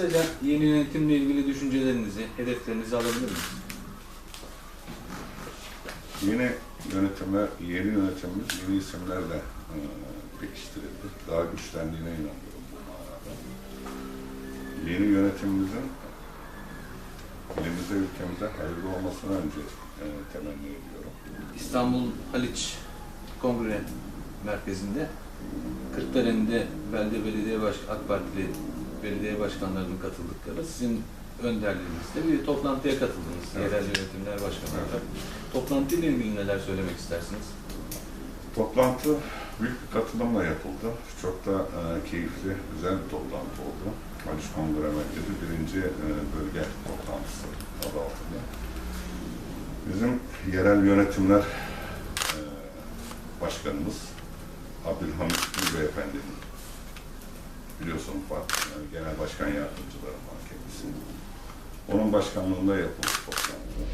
kısaca yeni yönetimle ilgili düşüncelerinizi, hedeflerinizi alabilir miyiz? Yeni yönetimler, yeni yönetimimiz yeni isimlerle e, pekiştirildi. Daha güçlendiğine inanıyorum bu manada. Yeni yönetimimizin ilimize, ülkemize hayırlı olmasını önce e, temenni ediyorum. İstanbul Haliç Kongre Merkezi'nde Kırklareli'nde Belde Belediye Baş AK Partili belediye başkanlarının katıldıkları sizin önderliğinizde bir toplantıya katıldınız. Evet. Yerel yönetimler başkanı olarak. Toplantıyla ilgili neler söylemek istersiniz? Toplantı büyük bir katılımla yapıldı. Çok da e, keyifli, güzel bir toplantı oldu. Haliç Kongre Merkezi birinci e, bölge toplantısı adı altında. Bizim yerel yönetimler e, başkanımız Abdülhamit Gül Beyefendi'nin biliyorsunuz genel başkan yardımcıları var kendisi. Onun başkanlığında yapıldı toplantı.